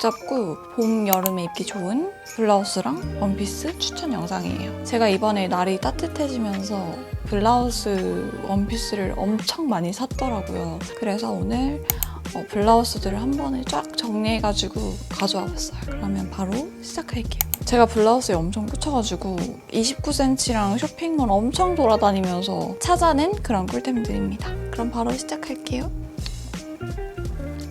잡고 봄, 여름에 입기 좋은 블라우스랑 원피스 추천 영상이에요. 제가 이번에 날이 따뜻해지면서 블라우스, 원피스를 엄청 많이 샀더라고요. 그래서 오늘 어, 블라우스들을 한 번에 쫙 정리해가지고 가져와 봤어요. 그러면 바로 시작할게요. 제가 블라우스에 엄청 꽂혀가지고 29cm랑 쇼핑몰 엄청 돌아다니면서 찾아낸 그런 꿀템들입니다. 그럼 바로 시작할게요.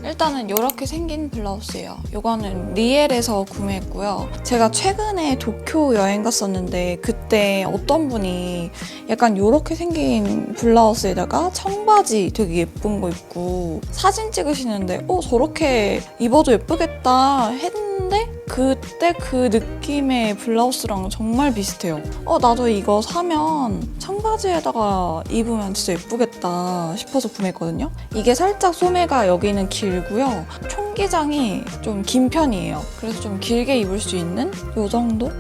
일단은 이렇게 생긴 블라우스예요. 이거는 리엘에서 구매했고요. 제가 최근에 도쿄 여행 갔었는데 그때 어떤 분이 약간 이렇게 생긴 블라우스에다가 청바지 되게 예쁜 거 입고 사진 찍으시는데 어 저렇게 입어도 예쁘겠다 했는데 그때 그 느낌의 블라우스랑 정말 비슷해요. 어 나도 이거 사면 청바지에다가 입으면 진짜 예쁘겠다 싶어서 구매했거든요. 이게 살짝 소매가 여기는 길고요. 총기장이 좀 긴 편이에요. 그래서 좀 길게 입을 수 있는 요 정도?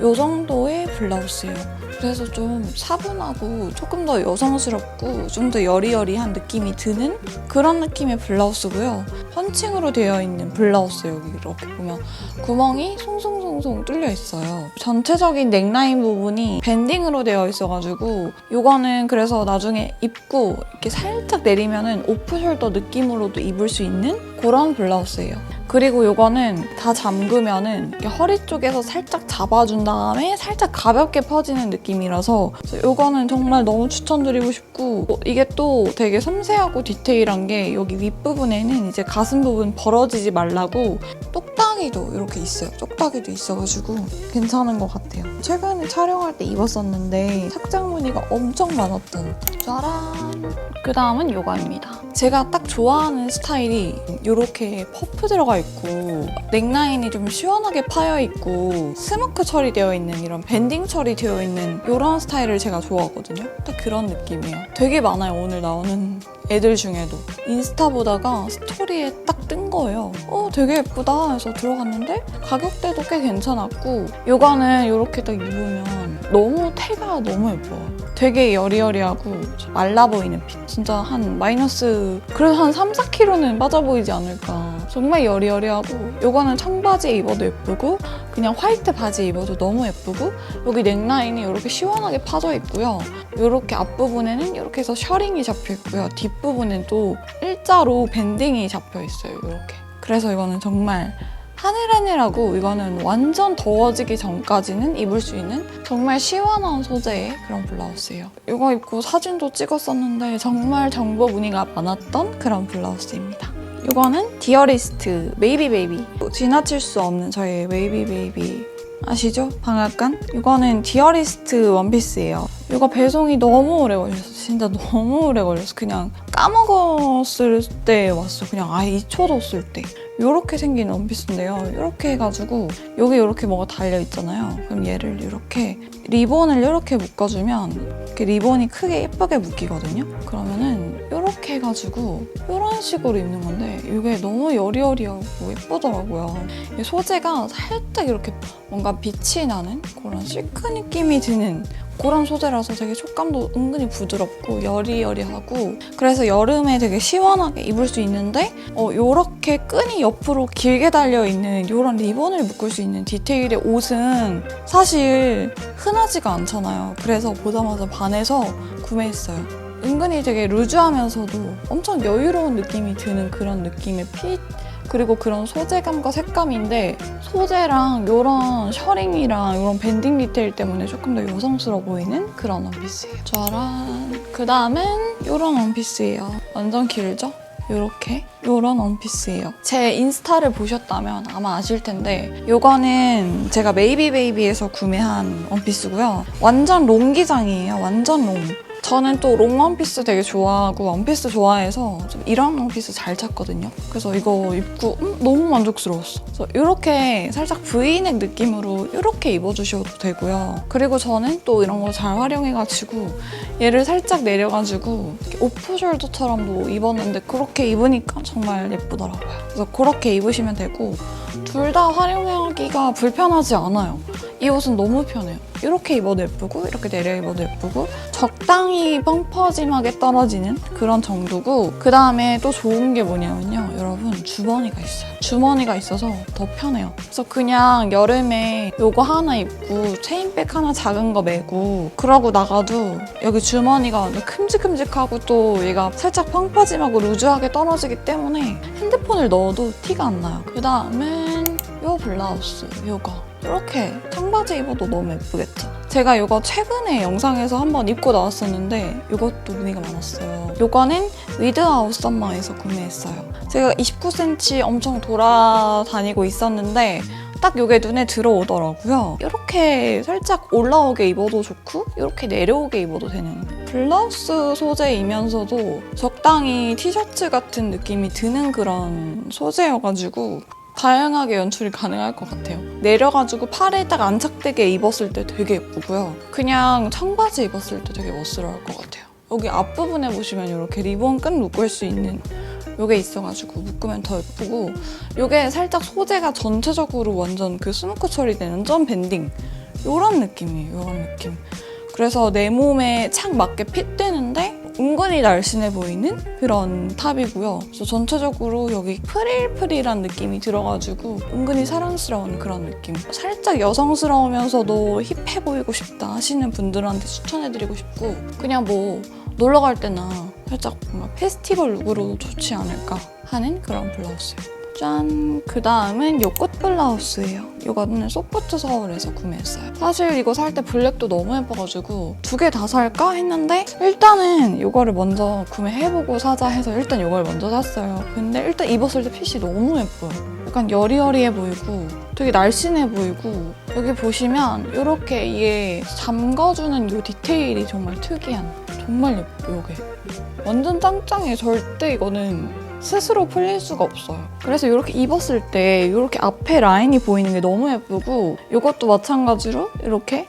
요 정도의 블라우스예요. 그래서 좀 차분하고 조금 더 여성스럽고 좀 더 여리여리한 느낌이 드는 그런 느낌의 블라우스고요. 펀칭으로 되어 있는 블라우스 여기 이렇게 보면 구멍이 송송송송 뚫려 있어요. 전체적인 넥라인 부분이 밴딩으로 되어 있어가지고 이거는 그래서 나중에 입고 이렇게 살짝 내리면은 오프숄더 느낌으로도 입을 수 있는 그런 블라우스예요. 그리고 이거는 다 잠그면은 허리 쪽에서 살짝 잡아준 다음에 살짝 가볍게 퍼지는 느낌이라서 이거는 정말 너무 추천드리고 싶고 어, 이게 또 되게 섬세하고 디테일한 게 여기 윗부분에는 이제 가슴 부분 벌어지지 말라고 똑딱 이도 이렇게 있어요. 똑딱이도 있어가지고 괜찮은 것 같아요. 최근에 촬영할 때 입었었는데 착장 무늬가 엄청 많았던 짜란! 그 다음은 요거입니다. 제가 딱 좋아하는 스타일이 이렇게 퍼프 들어가 있고 넥라인이 좀 시원하게 파여 있고 스모크 처리되어 있는 이런 밴딩 처리되어 있는 이런 스타일을 제가 좋아하거든요. 딱 그런 느낌이에요. 되게 많아요 오늘 나오는 애들 중에도 인스타 보다가 스토리에 딱 뜬 거예요. 어 되게 예쁘다 해서 들어갔는데 가격대도 꽤 괜찮았고 이거는 이렇게 딱 입으면 너무 태가 너무 예뻐요. 되게 여리여리하고 말라 보이는 핏. 진짜 한 마이너스 그래도 한 3, 4kg는 빠져 보이지 않을까. 정말 여리여리하고 이거는 청바지에 입어도 예쁘고 그냥 화이트 바지 입어도 너무 예쁘고 여기 넥라인이 이렇게 시원하게 파져 있고요. 이렇게 앞부분에는 이렇게 해서 셔링이 잡혀 있고요. 뒷부분엔 또 일자로 밴딩이 잡혀 있어요. 이렇게. 그래서 이거는 정말 하늘하늘하고 이거는 완전 더워지기 전까지는 입을 수 있는 정말 시원한 소재의 그런 블라우스예요. 이거 입고 사진도 찍었었는데 정말 정보 문의가 많았던 그런 블라우스입니다. 이거는 디어리스트 메이비 베이비 지나칠 수 없는 저의 메이비 베이비 아시죠? 방앗간? 이거는 디어리스트 원피스예요. 이거 배송이 너무 오래 걸렸어. 진짜 너무 오래 걸렸어. 그냥 까먹었을 때 왔어. 그냥 아예 잊혀뒀을 때. 이렇게 생긴 원피스인데요. 이렇게 해가지고 여기 이렇게 뭐가 달려 있잖아요. 그럼 얘를 이렇게 리본을 이렇게 묶어주면 이렇게 리본이 크게 예쁘게 묶이거든요. 그러면은 이렇게 해가지고 이런 식으로 입는 건데 이게 너무 여리여리하고 예쁘더라고요. 이 소재가 살짝 이렇게 뭔가 빛이 나는 그런 시크 느낌이 드는 그런 소재라서 되게 촉감도 은근히 부드럽고 여리여리하고 그래서 여름에 되게 시원하게 입을 수 있는데 어 요렇게 끈이 옆으로 길게 달려있는 요런 리본을 묶을 수 있는 디테일의 옷은 사실 흔하지가 않잖아요 그래서 보자마자 반해서 구매했어요 은근히 되게 루즈하면서도 엄청 여유로운 느낌이 드는 그런 느낌의 핏 그리고 그런 소재감과 색감인데 소재랑 이런 셔링이랑 이런 밴딩 디테일 때문에 조금 더 여성스러워 보이는 그런 원피스예요. 짜란. 그 다음은 이런 원피스예요. 완전 길죠? 이렇게 이런 원피스예요. 제 인스타를 보셨다면 아마 아실 텐데 이거는 제가 메이비 베이비에서 구매한 원피스고요. 완전 롱 기장이에요. 완전 롱. 저는 또 롱 원피스 되게 좋아하고 원피스 좋아해서 좀 이런 원피스 잘 찾거든요. 그래서 이거 입고 음, 너무 만족스러웠어. 그래서 이렇게 살짝 브이넥 느낌으로 이렇게 입어주셔도 되고요. 그리고 저는 또 이런 거 잘 활용해가지고 얘를 살짝 내려가지고 오프숄더처럼도 입었는데 그렇게 입으니까 정말 예쁘더라고요. 그래서 그렇게 입으시면 되고 둘 다 활용하기가 불편하지 않아요. 이 옷은 너무 편해요. 이렇게 입어도 예쁘고 이렇게 내려 입어도 예쁘고 적당히 펑퍼짐하게 떨어지는 그런 정도고 그 다음에 또 좋은 게 뭐냐면요. 여러분 주머니가 있어요. 주머니가 있어서 더 편해요. 그래서 그냥 여름에 요거 하나 입고 체인백 하나 작은 거 메고 그러고 나가도 여기 주머니가 완전 큼직큼직하고 또 얘가 살짝 펑퍼짐하고 루즈하게 떨어지기 때문에 핸드폰을 넣어도 티가 안 나요. 그 다음은 요 블라우스 요거 이렇게 청바지 입어도 너무 예쁘겠죠? 제가 이거 최근에 영상에서 한번 입고 나왔었는데 이것도 문의가 많았어요. 이거는 위드아웃 썸머에서 구매했어요. 제가 29cm 엄청 돌아다니고 있었는데 딱 이게 눈에 들어오더라고요. 이렇게 살짝 올라오게 입어도 좋고 이렇게 내려오게 입어도 되는 블라우스 소재이면서도 적당히 티셔츠 같은 느낌이 드는 그런 소재여가지고 다양하게 연출이 가능할 것 같아요. 내려가지고 팔에 딱 안착되게 입었을 때 되게 예쁘고요. 그냥 청바지 입었을 때 되게 멋스러울 것 같아요. 여기 앞부분에 보시면 이렇게 리본 끈 묶을 수 있는 요게 있어가지고 묶으면 더 예쁘고 요게 살짝 소재가 전체적으로 완전 그 스모크 처리되는 점 밴딩 요런 느낌이에요. 요런 느낌. 그래서 내 몸에 착 맞게 핏되는데 은근히 날씬해 보이는 그런 탑이고요. 그래서 전체적으로 여기 프릴프릴한 느낌이 들어가지고 은근히 사랑스러운 그런 느낌. 살짝 여성스러우면서도 힙해 보이고 싶다 하시는 분들한테 추천해드리고 싶고 그냥 뭐 놀러 갈 때나 살짝 뭔가 페스티벌 룩으로 좋지 않을까 하는 그런 블라우스예요. 짠! 그 다음은 요 꽃 블라우스예요. 이거는 소프트 서울에서 구매했어요. 사실 이거 살 때 블랙도 너무 예뻐가지고 두 개 다 살까 했는데 일단은 이거를 먼저 구매해보고 사자 해서 일단 이걸 먼저 샀어요. 근데 일단 입었을 때 핏이 너무 예뻐요. 약간 여리여리해 보이고 되게 날씬해 보이고 여기 보시면 이렇게 이게 잠궈주는 이 디테일이 정말 특이한 정말 예뻐요 이게 완전 짱짱해 절대 이거는 스스로 풀릴 수가 없어요. 그래서 이렇게 입었을 때 이렇게 앞에 라인이 보이는 게 너무 예쁘고 이것도 마찬가지로 이렇게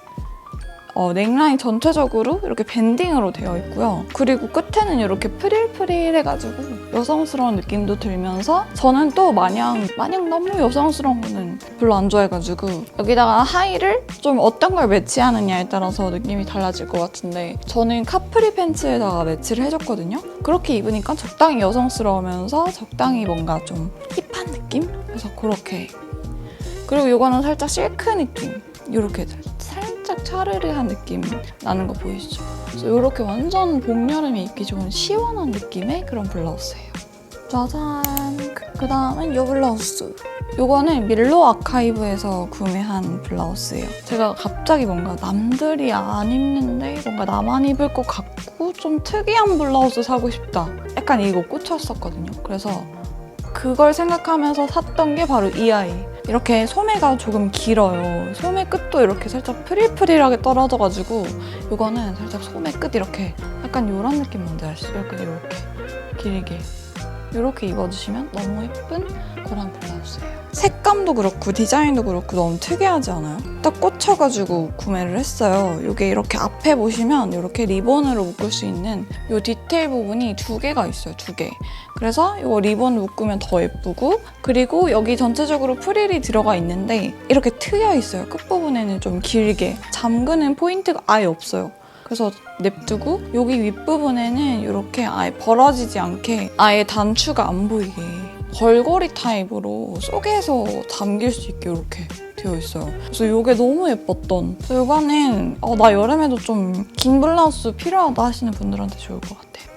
어, 넥라인 전체적으로 이렇게 밴딩으로 되어 있고요. 그리고 끝에는 이렇게 프릴프릴해가지고 여성스러운 느낌도 들면서 저는 또 마냥 마냥 너무 여성스러운 거는 별로 안 좋아해가지고 여기다가 하의를 좀 어떤 걸 매치하느냐에 따라서 느낌이 달라질 것 같은데 저는 카프리 팬츠에다가 매치를 해줬거든요. 그렇게 입으니까 적당히 여성스러우면서 적당히 뭔가 좀 힙한 느낌? 그래서 그렇게 그리고 이거는 살짝 실크 느낌 이렇게 살짝 차르르한 느낌 나는 거 보이시죠? 그래서 이렇게 완전 봄, 여름에 입기 좋은 시원한 느낌의 그런 블라우스예요. 짜잔! 그 다음은 이 블라우스. 이거는 밀로 아카이브에서 구매한 블라우스예요. 제가 갑자기 뭔가 남들이 안 입는데 뭔가 나만 입을 것 같고 좀 특이한 블라우스 사고 싶다. 약간 이거 꽂혔었거든요. 그래서 그걸 생각하면서 샀던 게 바로 이 아이. 이렇게 소매가 조금 길어요. 소매 끝도 이렇게 살짝 프릴프릴하게 떨어져가지고 이거는 살짝 소매 끝 이렇게 약간 이런 느낌 뭔지 아시죠? 이렇게 길게 이렇게 입어주시면 너무 예쁜 그런 블라우스예요. 색감도 그렇고 디자인도 그렇고 너무 특이하지 않아요? 딱 꽂혀가지고 구매를 했어요. 이게 이렇게 앞에 보시면 이렇게 리본으로 묶을 수 있는 이 디테일 부분이 두 개가 있어요. 두 개. 그래서 이거 리본 묶으면 더 예쁘고 그리고 여기 전체적으로 프릴이 들어가 있는데 이렇게 트여 있어요. 끝부분에는 좀 길게 잠그는 포인트가 아예 없어요. 그래서 냅두고 여기 윗부분에는 이렇게 아예 벌어지지 않게 아예 단추가 안 보이게 걸거리 타입으로 속에서 잠길 수 있게 이렇게 되어 있어요. 그래서 이게 너무 예뻤던. 이거는 어, 나 여름에도 좀 긴 블라우스 필요하다 하시는 분들한테 좋을 것 같아요.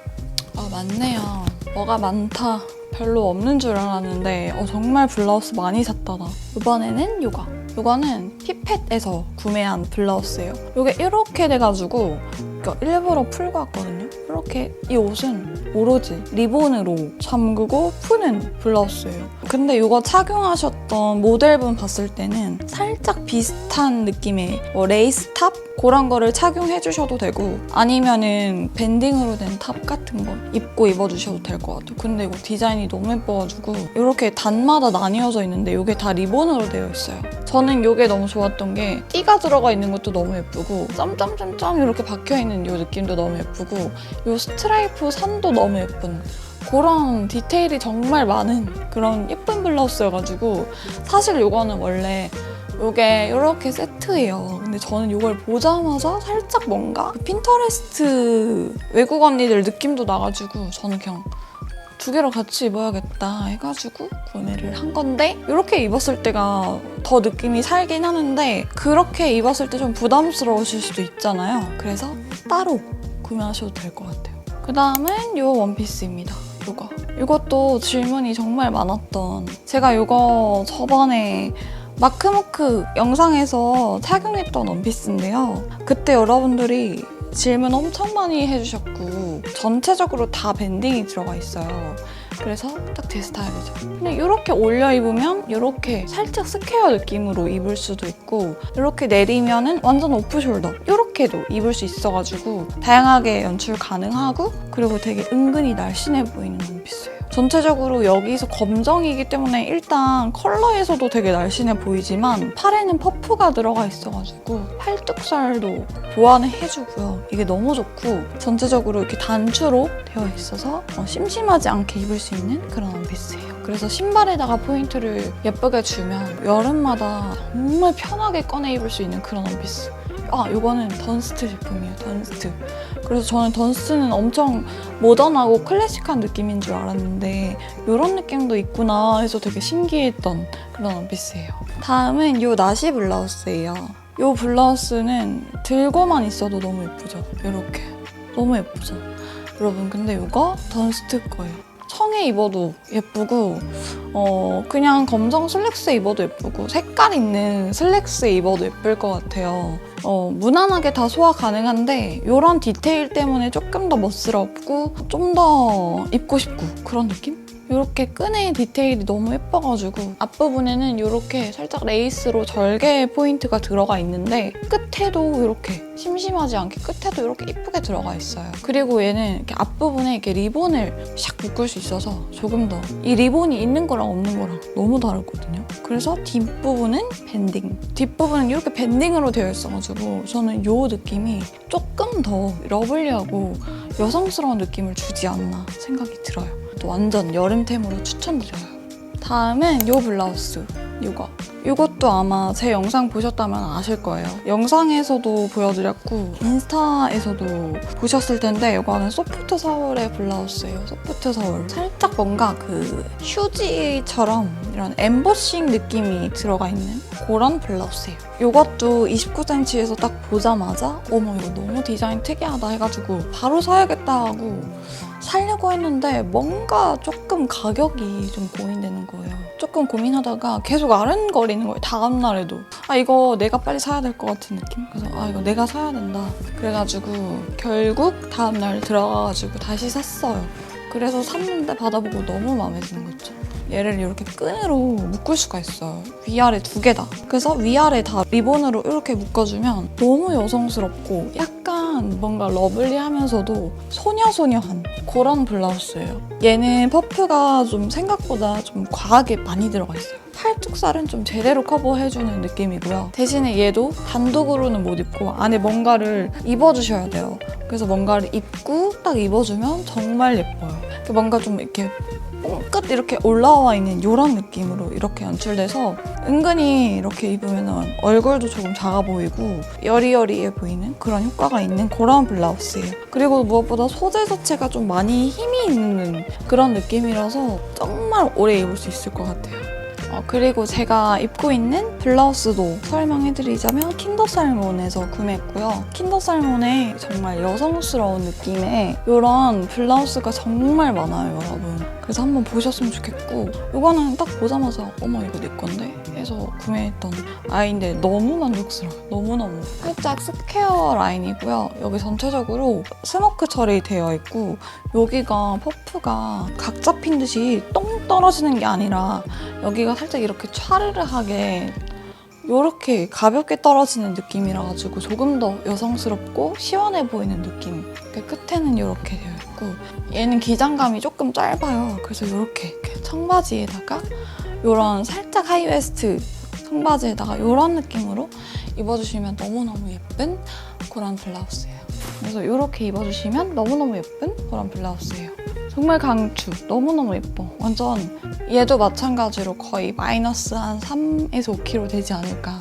아 맞네요. 뭐가 많다. 별로 없는 줄 알았는데 어, 정말 블라우스 많이 샀다 나. 이번에는 이거. 이거는 피펫에서 구매한 블라우스예요. 이게 이렇게 돼가지고 그러니까 일부러 풀고 왔거든요. 이렇게 이 옷은 오로지 리본으로 잠그고 푸는 블라우스예요. 근데 이거 착용하셨던 모델분 봤을 때는 살짝 비슷한 느낌의 뭐 레이스 탑 그런 거를 착용해 주셔도 되고 아니면은 밴딩으로 된 탑 같은 거 입고 입어주셔도 될 것 같아요. 근데 이거 디자인이 너무 예뻐가지고 이렇게 단마다 나뉘어져 있는데 이게 다 리본으로 되어 있어요. 저는 이게 너무 좋았던 게 띠가 들어가 있는 것도 너무 예쁘고 점점점점 이렇게 박혀 있는 이 느낌도 너무 예쁘고 이 스트라이프 선도 너무 예쁜 그런 디테일이 정말 많은 그런 예쁜 블라우스여가지고 사실 이거는 원래 이게 이렇게 세트예요. 근데 저는 이걸 보자마자 살짝 뭔가 그 핀터레스트 외국 언니들 느낌도 나가지고 저는 그냥 두 개를 같이 입어야겠다 해가지고 구매를 한 건데 이렇게 입었을 때가 더 느낌이 살긴 하는데 그렇게 입었을 때 좀 부담스러우실 수도 있잖아요. 그래서 따로 구매하셔도 될 것 같아요. 그 다음은 이 원피스입니다. 이거. 이것도 질문이 정말 많았던 제가 이거 저번에 마크무크 영상에서 착용했던 원피스인데요. 그때 여러분들이 질문 엄청 많이 해주셨고 전체적으로 다 밴딩이 들어가 있어요. 그래서 딱 제 스타일이죠. 근데 이렇게 올려 입으면 이렇게 살짝 스퀘어 느낌으로 입을 수도 있고 이렇게 내리면은 완전 오프숄더 이렇게도 입을 수 있어가지고 다양하게 연출 가능하고 그리고 되게 은근히 날씬해 보이는 원피스예요. 전체적으로 여기서 검정이기 때문에 일단 컬러에서도 되게 날씬해 보이지만 팔에는 퍼프가 들어가 있어가지고 팔뚝살도 보완을 해주고요. 이게 너무 좋고 전체적으로 이렇게 단추로 되어 있어서 어, 심심하지 않게 입을 수 있는 그런 원피스예요. 그래서 신발에다가 포인트를 예쁘게 주면 여름마다 정말 편하게 꺼내 입을 수 있는 그런 원피스. 아, 이거는 던스트 제품이에요. 던스트. 그래서 저는 던스트는 엄청 모던하고 클래식한 느낌인 줄 알았는데 이런 느낌도 있구나 해서 되게 신기했던 그런 원피스예요. 다음은 이 나시 블라우스예요. 이 블라우스는 들고만 있어도 너무 예쁘죠? 이렇게. 너무 예쁘죠? 여러분 근데 이거 던스트 거예요. 청에 입어도 예쁘고 어 그냥 검정 슬랙스 입어도 예쁘고 색깔 있는 슬랙스 입어도 예쁠 것 같아요. 어 무난하게 다 소화 가능한데 이런 디테일 때문에 조금 더 멋스럽고 좀 더 입고 싶고 그런 느낌? 이렇게 끈의 디테일이 너무 예뻐가지고 앞부분에는 이렇게 살짝 레이스로 절개 포인트가 들어가 있는데 끝에도 이렇게 심심하지 않게 끝에도 이렇게 이쁘게 들어가 있어요. 그리고 얘는 이렇게 앞부분에 이렇게 리본을 샥 묶을 수 있어서 조금 더 이 리본이 있는 거랑 없는 거랑 너무 다르거든요. 그래서 뒷부분은 밴딩, 뒷부분은 이렇게 밴딩으로 되어 있어가지고 저는 이 느낌이 조금 더 러블리하고 여성스러운 느낌을 주지 않나 생각이 들어요. 또 완전 여름템으로 추천드려요. 다음은 이 블라우스. 이거. 이것도 아마 제 영상 보셨다면 아실 거예요. 영상에서도 보여드렸고 인스타에서도 보셨을 텐데 이거는 소프트 서울의 블라우스예요. 소프트 서울. 살짝 뭔가 그 휴지처럼 이런 엠보싱 느낌이 들어가 있는 그런 블라우스예요. 이것도 29cm에서 딱 보자마자 어머 이거 너무 디자인 특이하다 해가지고 바로 사야겠다 하고 살려고 했는데 뭔가 조금 가격이 좀 고민되는 거예요. 조금 고민하다가 계속 아른거리는 거예요. 다음 날에도 아 이거 내가 빨리 사야 될 것 같은 느낌. 그래서 아 이거 내가 사야 된다. 그래가지고 결국 다음 날 들어가가지고 다시 샀어요. 그래서 샀는데 받아보고 너무 마음에 드는 거죠. 얘를 이렇게 끈으로 묶을 수가 있어요. 위아래 두 개다. 그래서 위아래 다 리본으로 이렇게 묶어주면 너무 여성스럽고 약 간 뭔가 러블리하면서도 소녀소녀한 그런 블라우스예요. 얘는 퍼프가 좀 생각보다 좀 과하게 많이 들어가 있어요. 팔뚝살은 좀 제대로 커버해주는 느낌이고요. 대신에 얘도 단독으로는 못 입고 안에 뭔가를 입어주셔야 돼요. 그래서 뭔가를 입고 딱 입어주면 정말 예뻐요. 뭔가 좀 이렇게 뽕 끝 이렇게 올라와 있는 이런 느낌으로 이렇게 연출돼서 은근히 이렇게 입으면 얼굴도 조금 작아 보이고 여리여리해 보이는 그런 효과가 있는 그런 블라우스예요. 그리고 무엇보다 소재 자체가 좀 많이 힘이 있는 그런 느낌이라서 정말 오래 입을 수 있을 것 같아요. 어, 그리고 제가 입고 있는 블라우스도 설명해드리자면 킨더살몬에서 구매했고요. 킨더살몬에 정말 여성스러운 느낌의 이런 블라우스가 정말 많아요, 여러분. 그래서 한번 보셨으면 좋겠고 이거는 딱 보자마자 어머 이거 내 건데 해서 구매했던 아이인데 너무 만족스러워요. 너무너무. 살짝 스퀘어 라인이고요. 여기 전체적으로 스모크 처리 되어 있고 여기가 퍼프가 각 잡힌 듯이 똥 떨어지는 게 아니라 여기가 살짝 이렇게 촤르르하게 이렇게 가볍게 떨어지는 느낌이라 가지고 조금 더 여성스럽고 시원해 보이는 느낌. 그 끝에는 이렇게 되어 있고 얘는 기장감이 조금 짧아요. 그래서 이렇게, 이렇게 청바지에다가 이런 살짝 하이웨스트 청바지에다가 이런 느낌으로 입어주시면 너무너무 예쁜 그런 블라우스예요. 그래서 이렇게 입어주시면 너무너무 예쁜 그런 블라우스예요. 정말 강추. 너무너무 예뻐. 완전 얘도 마찬가지로 거의 마이너스 한 3에서 5kg 되지 않을까.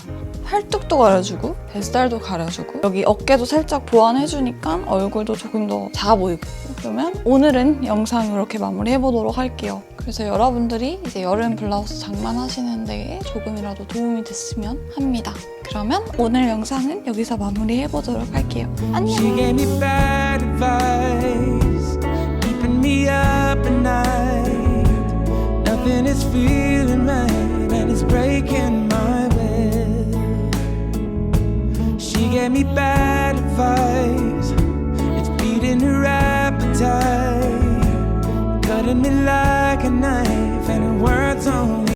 팔뚝도 가려주고 뱃살도 가려주고 여기 어깨도 살짝 보완해주니까 얼굴도 조금 더 작아 보이고 그러면 오늘은 영상 이렇게 마무리해보도록 할게요. 그래서 여러분들이 이제 여름 블라우스 장만하시는 데에 조금이라도 도움이 됐으면 합니다. 그러면 오늘 영상은 여기서 마무리해보도록 할게요. 안녕! Gave me bad advice, it's beating her appetite, cutting me like a knife, and her words on